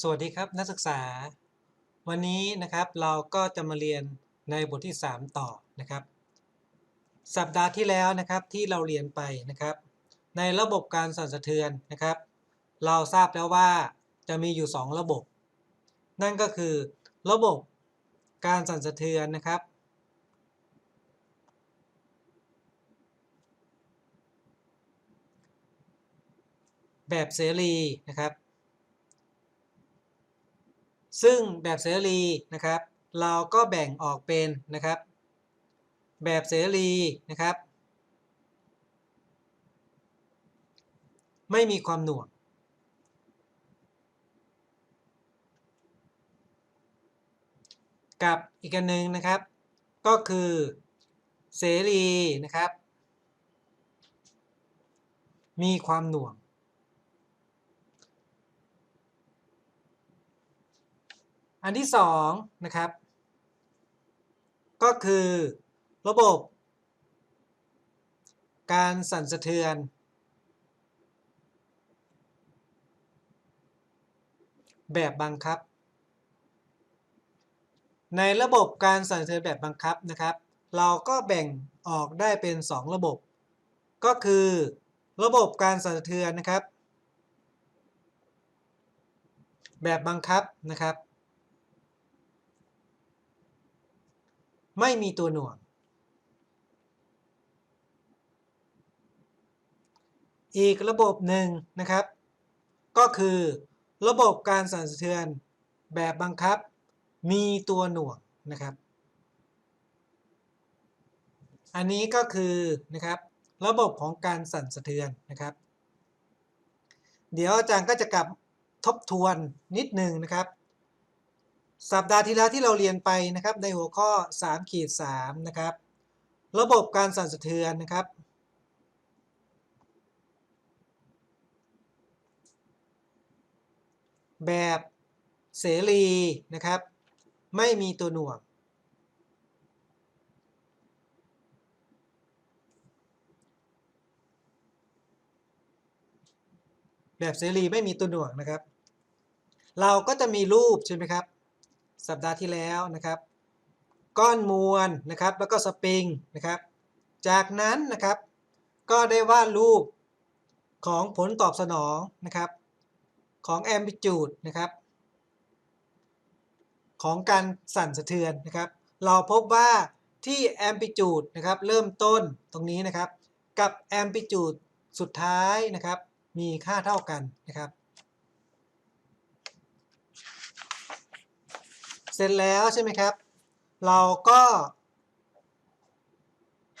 สวัสดีครับนักศึกษา วันนี้นะครับเราก็จะมาเรียนในบทที่ 3 ต่อนะครับ สัปดาห์ที่แล้วนะครับที่เราเรียนไปนะครับ ในระบบการสั่นสะเทือนนะครับ เราทราบแล้วว่าจะมีอยู่ 2 ระบบ นั่นก็คือ ระบบการสั่นสะเทือนนะครับ แบบเสรีนะครับ ซึ่งแบบเสรีนะครับ เราก็แบ่งออกเป็นนะครับ แบบเสรีนะครับ ไม่มีความหน่วงกับอีกอันหนึ่งนะครับ ก็คือเสรีนะครับ มีความหน่วง อันที่สองนะครับ ก็คือระบบ การสั่นสะเทือน แบบบังคับ ในระบบการสั่นสะเทือนแบบบังคับนะครับ เราก็แบ่งออกได้เป็น 2 ระบบ ก็คือระบบการสั่นสะเทือนนะครับ แบบบังคับนะครับ ไม่มีตัวหน่วง อีกระบบหนึ่งนะครับ ก็คือระบบการสั่นสะเทือนแบบบังคับ มีตัวหน่วงนะครับ อันนี้ก็คือนะครับระบบของการสั่นสะเทือนนะครับ เดี๋ยวอาจารย์ก็จะกลับทบทวนนิดหนึ่งนะครับ สัปดาห์ที่แล้วที่เราเรียนไปนะครับในหัวข้อ3ขีด3นะครับ ระบบการสั่นสะเทือนนะครับ แบบเสรีนะครับ ไม่มีตัวหน่วง แบบเสรีไม่มีตัวหน่วงนะครับ เราก็จะมีรูปใช่ไหมครับ สัปดาห์ที่แล้วนะครับ ก้อนมวลนะครับ แล้วก็สปริงนะครับ จากนั้นนะครับ ก็ได้วาดรูปของผลตอบสนองนะครับ ของแอมพลิจูดนะครับ ของการสั่นสะเทือนนะครับ เราพบว่าที่แอมพลิจูดนะครับเริ่มต้นตรงนี้นะครับ กับแอมพลิจูดสุดท้ายนะครับ มีค่าเท่ากันนะครับ เสร็จแล้วใช่ไหมครับ เราก็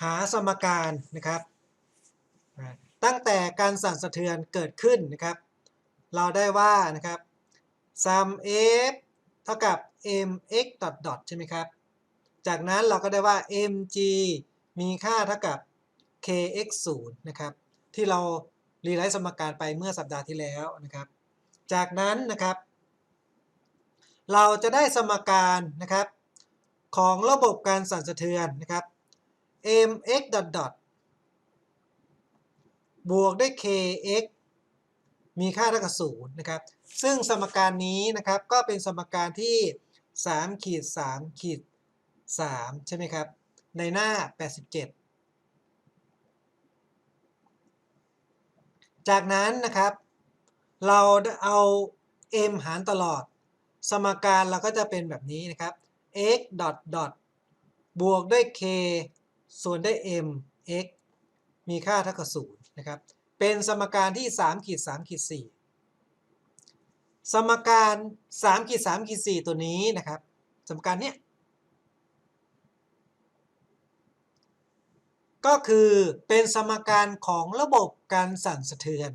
หาสมการนะครับ ตั้งแต่การสั่นสะเทือนเกิดขึ้นนะครับ เราได้ว่านะครับ sum f เท่ากับ mx dot dot ใช่ไหมครับ จากนั้นเราก็ได้ว่า mg มีค่าเท่ากับ kx 0นะครับ ที่เรารีไลท์สมการไปเมื่อสัปดาห์ที่แล้วนะครับ จากนั้นนะครับ เราจะได้สมการนะครับของระบบการสั่นสะเทือนนะครับ mx dot dot บวกด้วย kx มีค่าเท่ากับ0นะครับ ซึ่งสมการนี้นะครับก็เป็นสมการที่3ขีด3ขีด3ใช่ไหมครับ ในหน้า 87 จากนั้นนะครับ เราเอา m หารตลอด สมการเราก็จะเป็นแบบนี้นะครับ x dot dot บวกด้วย k ส่วนด้วย m x มีค่าเท่ากับ0นะครับ เป็นสมการที่3ขีด3ขีด4สมการ3ขีด3ขีด4ตัวนี้นะครับ สมการเนี้ยก็คือเป็นสมการของระบบการสั่นสะเทือน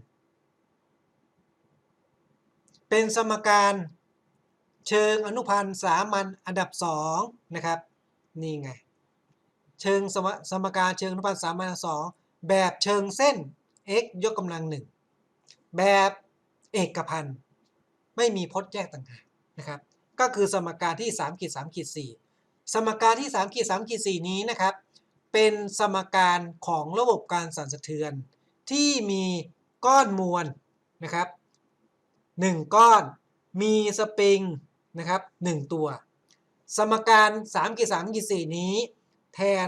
เป็นสมการ เชิงอนุพันธ์สามัญอันดับ2นะครับนี่ไงเชิงสมสมการเชิงอนุพันธ์สามัญสอันดับ2แบบเชิงเส้น x ยกกำลังหนึ่งแบบเอกพันธ์ไม่มีพจน์แยกต่างหากนะครับก็คือสมการที่3ขีด3ขีด4สมการที่3ขีด3ขีด4นี้นะครับเป็นสมการของระบบการสั่นสะเทือน ที่มีก้อนมวลนะครับ1ก้อนมีสปริง นะครับหนึ่งตัว สมการ3กี3กี4นี้ แทน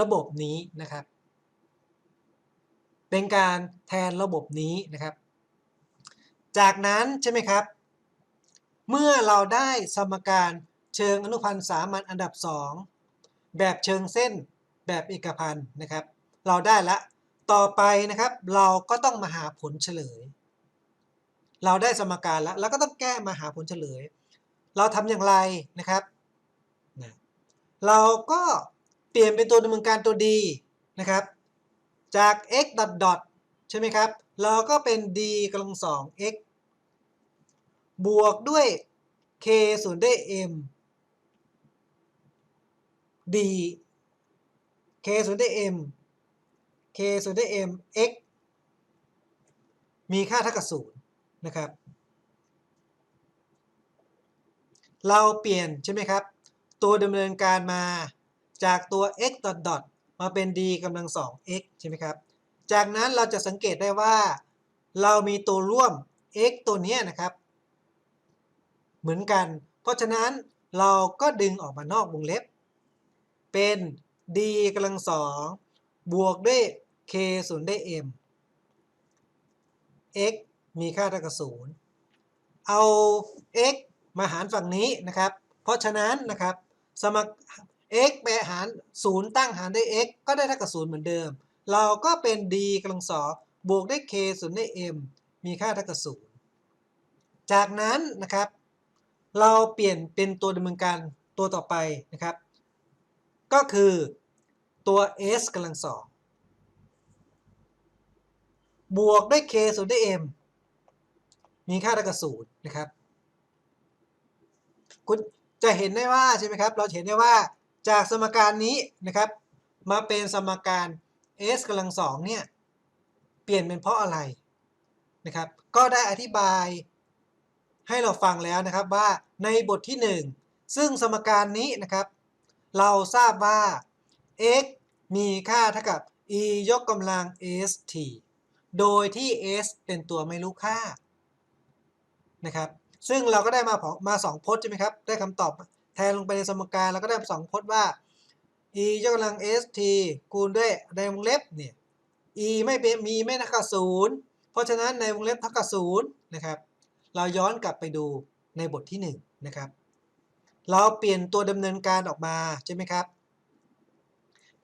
ระบบนี้นะครับ เป็นการแทนระบบนี้นะครับ จากนั้นใช่ไหมครับ เมื่อเราได้สมการเชิงอนุพันธ์สามัญอันดับ 2 แบบเชิงเส้นแบบเอกพันธ์นะครับ เราได้ละ ต่อไปนะครับ เราก็ต้องมาหาผลเฉลย เราได้สมการแล้วเราก็ต้องแก้มาหาผลเฉลย เราทำอย่างไรนะครับนะเราก็เปลี่ยนเป็นตัวดำเนินการตัวดีนะครับ จาก x dot dot ใช่ไหมครับ เราก็เป็น d กำลังสอง x บวกด้วย k ส่วนด้วย m d k ส่วนด้วย m k ส่วนด้วย m x มีค่าเท่ากับศูนย์ นะครับ เราเปลี่ยนใช่ไหมครับ ตัวดำเนินการมาจากตัว x dot dot มาเป็น d กำลังสอง x ใช่ไหมครับ จากนั้นเราจะสังเกตได้ว่า เรามีตัวร่วม x ตัวนี้นะครับ เหมือนกัน เพราะฉะนั้นเราก็ดึงออกมานอกวงเล็บ เป็น d กำลังสองบวกด้วย k ส่วนด้ m x มีค่าเท่ากับศูนย์เอา x มาหารฝั่งนี้นะครับ เพราะฉะนั้นนะครับสม x ไปหาร 0 ตั้งหารด้วย x ก็ได้เท่ากับ 0 เหมือนเดิม เราก็เป็น d กำลังสองบวกด้วย k ส่วนด้วย m มีค่าเท่ากับ 0 จากนั้นนะครับ เราเปลี่ยนเป็นตัวดำเนินการตัวต่อไปนะครับ ก็คือตัว s กำลังสองบวกด้วย k ส่วนด้วย m มีค่าเท่ากับ0นะครับ คุณจะเห็นได้ว่าใช่ไหมครับ เราเห็นได้ว่าจากสมการนี้นะครับ มาเป็นสมการ s กำลังสองเนี่ยเปลี่ยนเป็นเพราะอะไรนะครับ ก็ได้อธิบายให้เราฟังแล้วนะครับว่าในบทที่ 1 ซึ่งสมการนี้นะครับ เราทราบว่า x มีค่าเท่ากับ e ยกกำลัง st โดยที่ s เป็นตัวไม่รู้ค่า นะครับ ซึ่งเราก็ได้มามาสองพจน์ใช่ไหมครับ ได้คำตอบแทนลงไปในสมการเราก็ได้สองพจน์ว่า e ยกกำลัง st คูณด้วยในวงเล็บเนี่ย e ไม่เป็นมีไม่เท่ากับศูนย์เพราะฉะนั้นในวงเล็บเท่ากับศูนย์นะครับ เราย้อนกลับไปดูในบทที่1นนะครับ เราเปลี่ยนตัวดำเนินการออกมาใช่ไหมครับ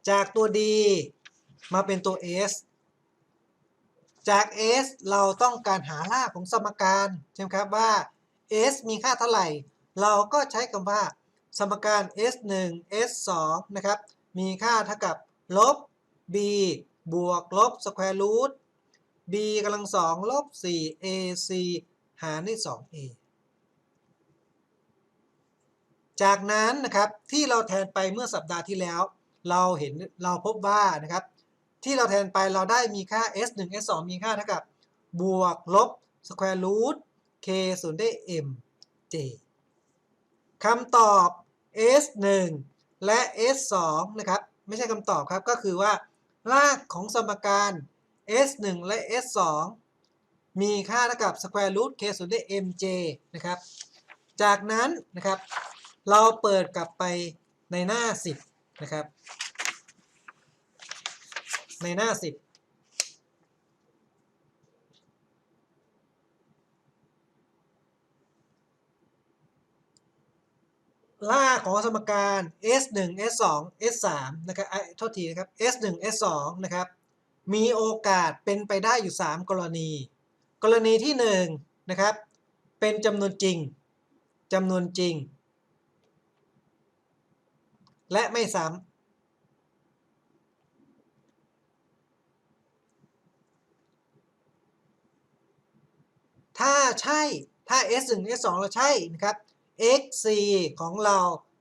จากตัว d มาเป็นตัว s จาก s เราต้องการหารากของสมการใช่ไหมครับว่า s มีค่าเท่าไหร่ เราก็ใช้คำว่า สมการ s 1 s 2นะครับมีค่าเท่ากับลบ b บวกลบสแควร์รูท b กำลังสองลบ 4 ac หารด้วย 2a จากนั้นนะครับที่เราแทนไปเมื่อสัปดาห์ที่แล้ว เราเห็นเราพบว่านะครับ ที่เราแทนไปเราได้มีค่า s 1 s 2มีค่าเท่ากับบวกลบสแควร์รูท k ส่วนด้วย m j คำตอบ s 1และ s 2นะครับ ไม่ใช่คำตอบครับ ก็คือว่า รากของสมการ s 1และ s 2มีค่าเท่ากับ square root k ส่วนด้วย mj นะครับ จากนั้นนะครับ เราเปิดกลับไปในหน้า 10 นะครับ ในหน้า10ล่าของสมการ s 1 s 2 s 3 นะครับโทษทีนะครับ s 1 s 2 นะครับ มีโอกาสเป็นไปได้อยู่ 3 กรณี กรณีที่1นะครับ เป็นจำนวนจริงจำนวนจริง และไม่ซ้ำ ถ้าใช่ถ้า s 1 s 2 เราใช่นะครับ xc ของเรา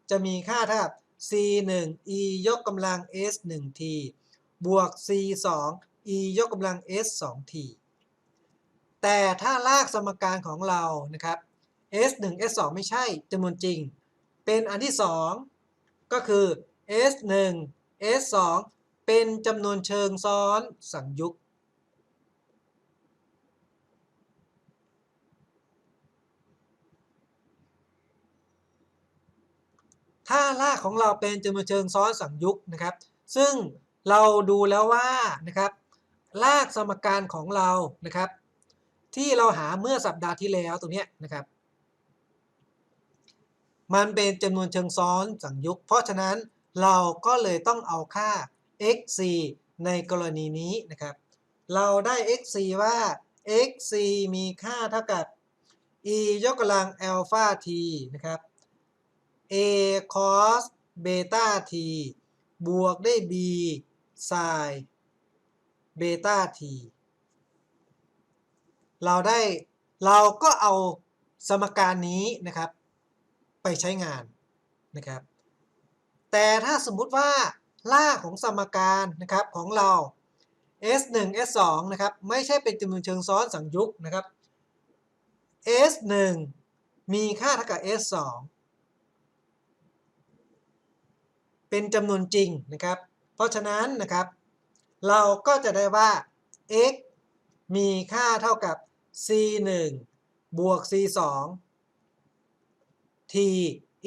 จะมีค่าเท่ากับ c 1 e ยกกำลัง s 1 t บวก c 2 e ยกกำลัง s 2 t แต่ถ้ารากสมการของเรานะครับ s 1 s 2 ไม่ใช่จำนวนจริง เป็นอันที่ 2 ก็คือ s 1 s 2 เป็นจำนวนเชิงซ้อนสังยุก ถ้ารากของเราเป็นจำนวนเชิงซ้อนสังยุกนะครับ ซึ่งเราดูแล้วว่านะครับรากสมการของเรานะครับ ที่เราหาเมื่อสัปดาห์ที่แล้วตรงเนี้ยนะครับ มันเป็นจำนวนเชิงซ้อนสังยุกเพราะฉะนั้นเราก็เลยต้องเอาค่า xc ในกรณีนี้นะครับ เราได้ xc ว่า xc มีค่าเท่ากับ e ยกกำลังอัลฟา t นะครับ a cos เบต้า t บวกได้ b sin เบต้า t เราได้เราก็เอาสมการนี้นะครับ ไปใช้งานนะครับ แต่ถ้าสมมุติว่าล่ากของสมการนะครับของเรา s1 s2 นะครับ ไม่ใช่เป็นจำนวนเชิงซ้อนสังยุกนะครับ s1 มีค่าเท่ากับ s2 เป็นจำนวนจริงนะครับ เพราะฉะนั้นนะครับ เราก็จะได้ว่า x มีค่าเท่ากับ c1 บวก c2 t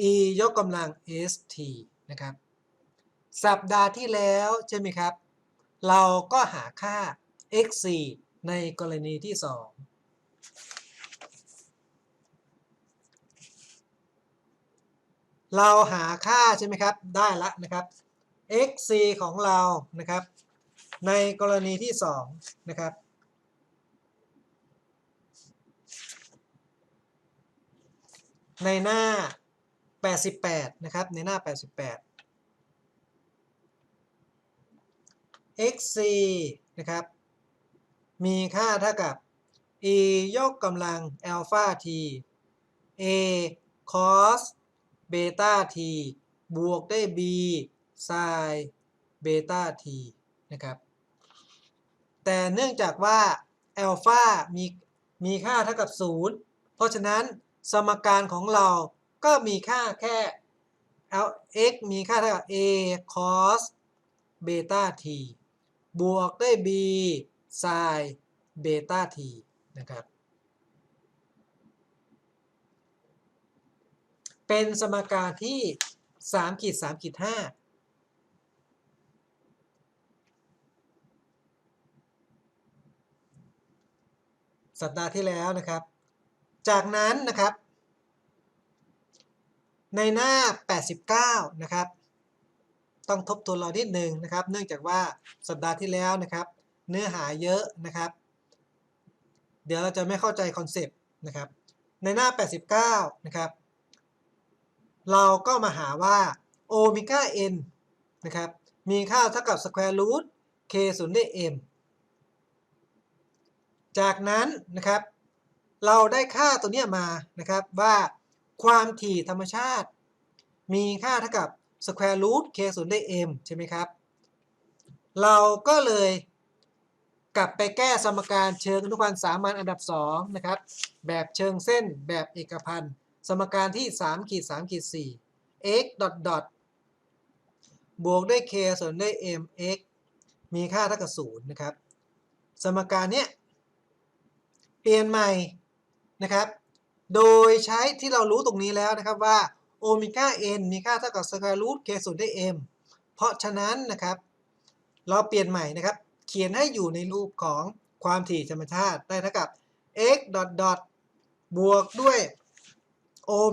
e ยกกำลัง st นะครับ สัปดาห์ที่แล้วใช่ไหมครับ เราก็หาค่า x4 ในกรณีที่ 2 เราหาค่าใช่ไหมครับ ได้ละนะครับ xc ของเรานะครับ ในกรณีที่ 2 นะครับ ในหน้า 88 นะครับ ในหน้า 88 xc นะครับ มีค่าเท่ากับ e ยกกำลัง alpha t a cos เบต้า t บวกได้วย b sin เบต้า t นะครับ แต่เนื่องจากว่า alpha มีมีค่าเท่ากับ 0 เพราะฉะนั้นสมการของเราก็มีค่าแค่ l x มีค่าเท่ากับ a cos เบต้า t บวกด้วย b sin เบต้า t นะครับ เป็นสมการที่3ขีด3ขีด5สัปดาห์ที่แล้วนะครับ จากนั้นนะครับ ในหน้า 89 นะครับ ต้องทบทวนเรานิดนึงนะครับ เนื่องจากว่าสัปดาห์ที่แล้วนะครับ เนื้อหาเยอะนะครับ เดี๋ยวเราจะไม่เข้าใจคอนเซปต์นะครับ ในหน้า 89 นะครับ เราก็มาหาว่าโอเมก้า n นะครับ มีค่าเท่ากับ square root k 0ได้ m จากนั้นนะครับ เราได้ค่าตัวเนี้ยมานะครับว่าความถี่ธรรมชาติ มีค่าเท่ากับ square root k 0ได้ m ใช่ไหมครับ เราก็เลยกลับไปแก้สมการเชิงอนุพันธ์สามัญอันดับ2นะครับ แบบเชิงเส้นแบบเอกพันธ์ สมการที่3ขีด3ขีด4 x ดอทดอทบวกด้วย k ส่วนด้วย m x มีค่าเท่ากับ0นะครับ สมการเนี้ยเปลี่ยนใหม่นะครับ โดยใช้ที่เรารู้ตรงนี้แล้วนะครับว่าโอเมก้า n มีค่าเท่ากับ square root k ส่วนด้วย m เพราะฉะนั้นนะครับ เราเปลี่ยนใหม่นะครับ เขียนให้อยู่ในรูปของความถี่ธรรมชาติได้เท่ากับ x ดอทดอทบวกด้วย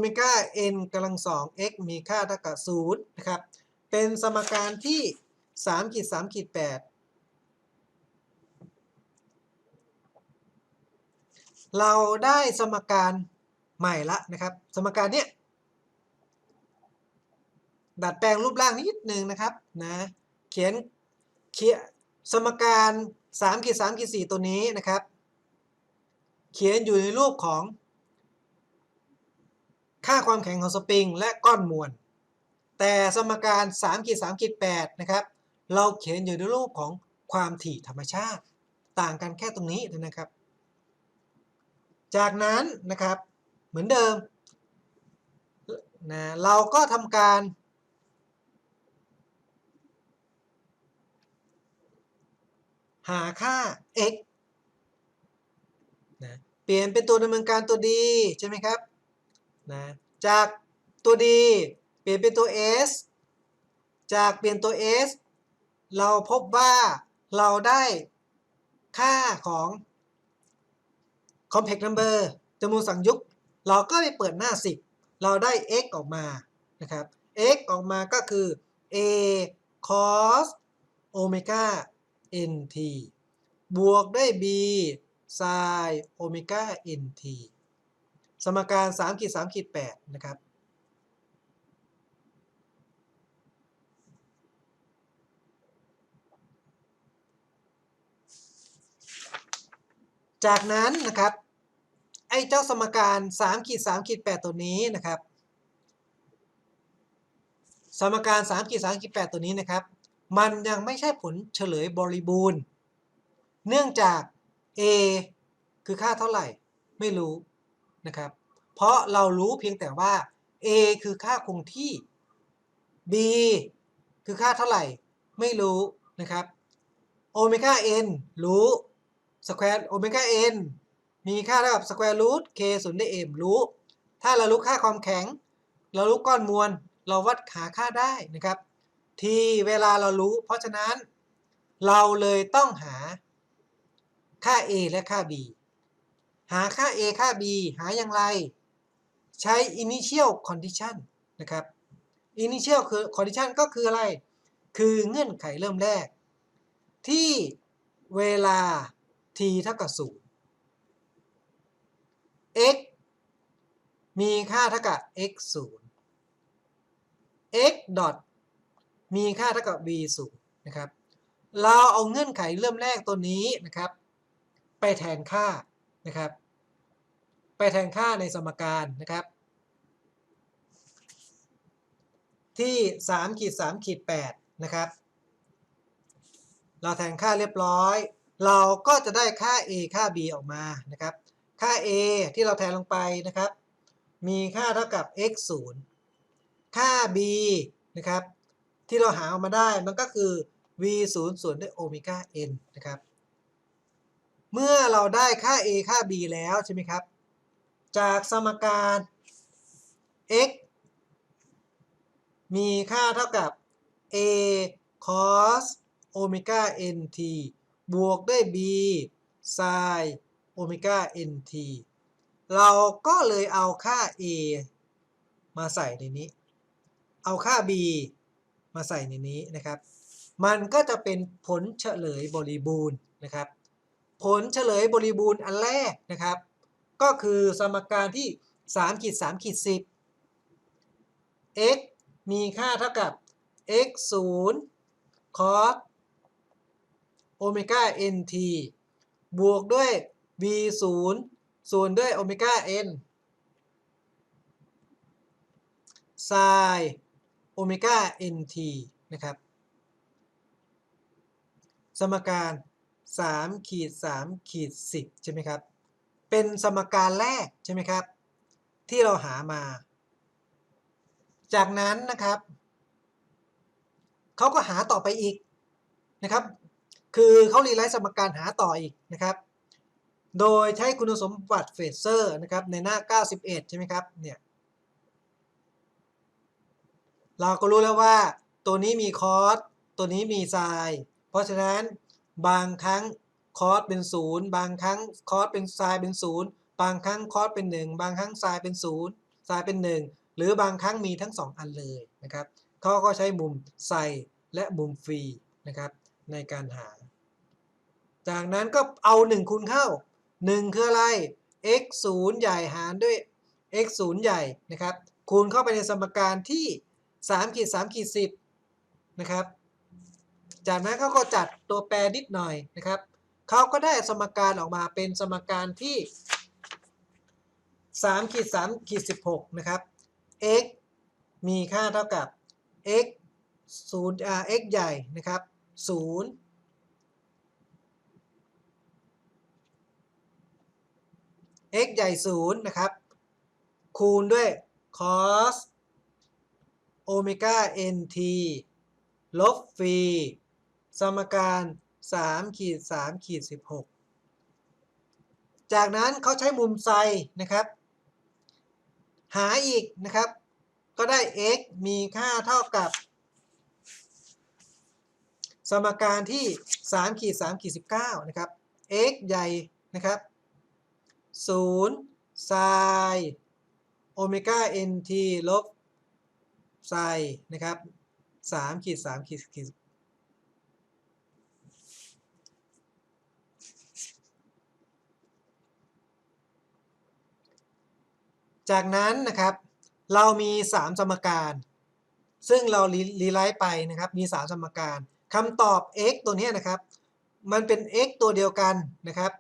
เมก้า n กำลังสอง x มีค่าเท่ากับ0นะครับ เป็นสมการที่3ขีด3ขีด8เราได้สมการใหม่ละนะครับ สมการเนี้ยดัดแปลงรูปร่างนิดนึงนะครับนะเขียนเขียสมการ3ขีด3ขีด4ตัวนี้นะครับ เขียนอยู่ในรูปของ ค่าความแข็งของสปริงและก้อนมวล แต่สมการ3ขีด3ขีด8นะครับ เราเขียนอยู่ในรูปของความถี่ธรรมชาติ ต่างกันแค่ตรงนี้นะครับ จากนั้นนะครับเหมือนเดิมนะเราก็ทำการ หาค่า x นะเปลี่ยนเป็นตัวดำเนินการตัวดีใช่ไหมครับ นะจากตัวดีเปลี่ยนเป็นตัว s จากเปลี่ยนตัว s เราพบว่าเราได้ค่าของ complex number จำนวนสังยุกต์เราก็ไปเปิดหน้า 10 เราได้ x ออกมานะครับ x ออกมาก็คือ a cos omega nt บวกด้วย b sin omega nt สมการ3ขีด3ขีด8นะครับจากนั้นนะครับ ไอ้เจ้าสมการ3ขีด3ขีด8ตัวนี้นะครับ สมการ3ขีด3ขีด8ตัวนี้นะครับ มันยังไม่ใช่ผลเฉลยบริบูรณ์ เนื่องจาก a คือค่าเท่าไหร่ ไม่รู้ นะครับ เพราะเรารู้เพียงแต่ว่า a คือค่าคงที่ b คือค่าเท่าไหร่ ไม่รู้นะครับโอเมก้า n รู้สแควร์โอเมก้า n มีค่าเท่ากับสแควร์รูท k ศูนย์ได้ m รู้ ถ้าเรารู้ค่าความแข็ง เรารู้ก้อนมวล เราวัดหาค่าได้นะครับทีเวลาเรารู้ เพราะฉะนั้น เราเลยต้องหาค่า a และค่า b หาค่า a ค่า b หาอย่างไร ใช้ initial condition นะครับ initial คือ condition ก็คืออะไร คือเงื่อนไขเริ่มแรก ที่เวลา t เท่ากับ 0 x มีค่าเท่ากับ x 0 x dot มีค่าเท่ากับ v 0นะครับ เราเอาเงื่อนไขเริ่มแรกตัวนี้นะครับ ไปแทนค่า นะครับ ไปแทนค่าในสมการนะครับ ที่3ขีด3ขีด8นะครับ เราแทนค่าเรียบร้อย เราก็จะได้ค่า a ค่า b ออกมานะครับ ค่า a ที่เราแทนลงไปนะครับ มีค่าเท่ากับ x 0ค่า b นะครับ ที่เราหาออกมาได้มันก็คือ v 0ส่วนด้วยโอเมก้า n นะครับ เมื่อเราได้ค่า a ค่า b แล้วใช่ไหมครับ จากสมการ x มีค่าเท่ากับ a cos โอเมก้า nt บวกด้วย b sin โอเมก้า nt เราก็เลยเอาค่า a มาใส่ในนี้ เอาค่า b มาใส่ในนี้นะครับ มันก็จะเป็นผลเฉลยบริบูรณ์นะครับ ผลเฉลยบริบูรณ์อันแรกนะครับ ก็คือสมการที่3ขีด3ขีด10 x มีค่าเท่ากับ x 0 cos โอเมก้า nt บวกด้วย v 0ส่วนด้วยโอเมก้า n sin โอเมก้า nt นะครับ สมการ 3ขีด3ขีด10 ใช่ไหมครับ เป็นสมการแรกใช่ไหมครับ ที่เราหามา จากนั้นนะครับเขาก็หาต่อไปอีกนะครับ คือเขารีไลท์สมการหาต่ออีกนะครับ โดยใช้คุณสมบัติเฟเซอร์นะครับในหน้า 91 ใช่ไหมครับเนี่ยเราก็รู้แล้วว่าตัวนี้มีคอสตัวนี้มีไซน์เพราะฉะนั้น บางครั้งคอสเป็น0บางครั้งคอสเป็นไซน์เป็น0บางครั้งคอสเป็น1บางครั้งไซน์เป็น0ไซน์เป็น1หรือบางครั้งมีทั้ง2อันเลยนะครับเขาก็ใช้มุมไซน์และมุมฟรีนะครับในการหา จากนั้นก็เอา 1 คูณเข้า 1 คืออะไร x 0 ใหญ่หารด้วย x 0 ใหญ่นะครับคูณเข้าไปในสมการที่3ขีด3ขีด10นะครับ จากนั้นเขาก็จัดตัวแปรนิดหน่อยนะครับเขาก็ได้สมการออกมาเป็นสมการที่3ขีด3ขีด16 นะครับ x มีค่าเท่ากับ x 0อ่า x ใหญ่นะครับ0 x ใหญ่ 0 นะครับ คูณด้วย cos โอเมก้า nt ลบฟรี สมการ3ขีด3ขีด16 จากนั้นเขาใช้มุมไซนะครับ หาอีกนะครับ ก็ได้ x มีค่าเท่ากับ สมการที่3ขีด3ขีด19 นะครับ x ใหญ่นะครับ0ไซโอเมก้า nt ลบไซนะครับ3ขีด3ขีดขีด จากนั้นนะครับเรามี 3 สมการ ซึ่งเรารีไลท์ไปนะครับมี 3 สมการคำตอบ x ตัวนี้นะครับ มันเป็น x ตัวเดียวกันนะครับ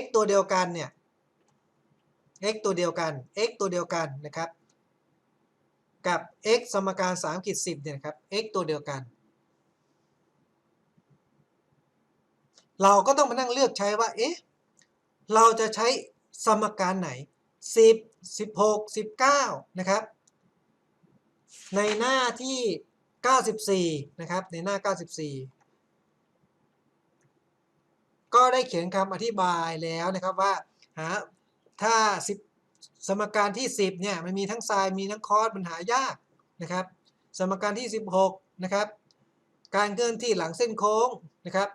x ตัวเดียวกันเนี่ย x ตัวเดียวกัน x ตัวเดียวกันนะครับ กับ x สมการ3ขีด10เนี่ยครับ x ตัวเดียวกัน เราก็ต้องมานั่งเลือกใช้ว่าเอ๊ะเราจะใช้สมการไหน 10 16 19 นะครับ ในหน้าที่ 94 นะครับ ในหน้า 94 ก็ได้เขียนคำอธิบายแล้วนะครับว่าหาถ้า 10 สมการที่ 10 เนี่ย มันมีทั้งไซน์มีทั้งคอสมันหายากนะครับ สมการที่ 16 นะครับ การเคลื่อนที่หลังเส้นโค้งนะครับ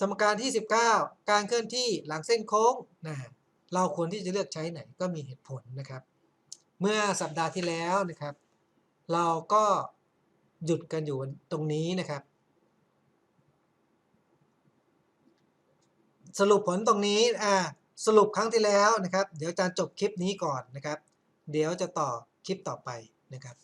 สมการที่ 19 การเคลื่อนที่หลังเส้นโค้งนะ เราควรที่จะเลือกใช้ไหนก็มีเหตุผลนะครับ เมื่อสัปดาห์ที่แล้วนะครับ เราก็หยุดกันอยู่ตรงนี้นะครับ สรุปผลตรงนี้อ่าสรุปครั้งที่แล้วนะครับ เดี๋ยวอาจารย์จบคลิปนี้ก่อนนะครับ เดี๋ยวจะต่อคลิปต่อไปนะครับ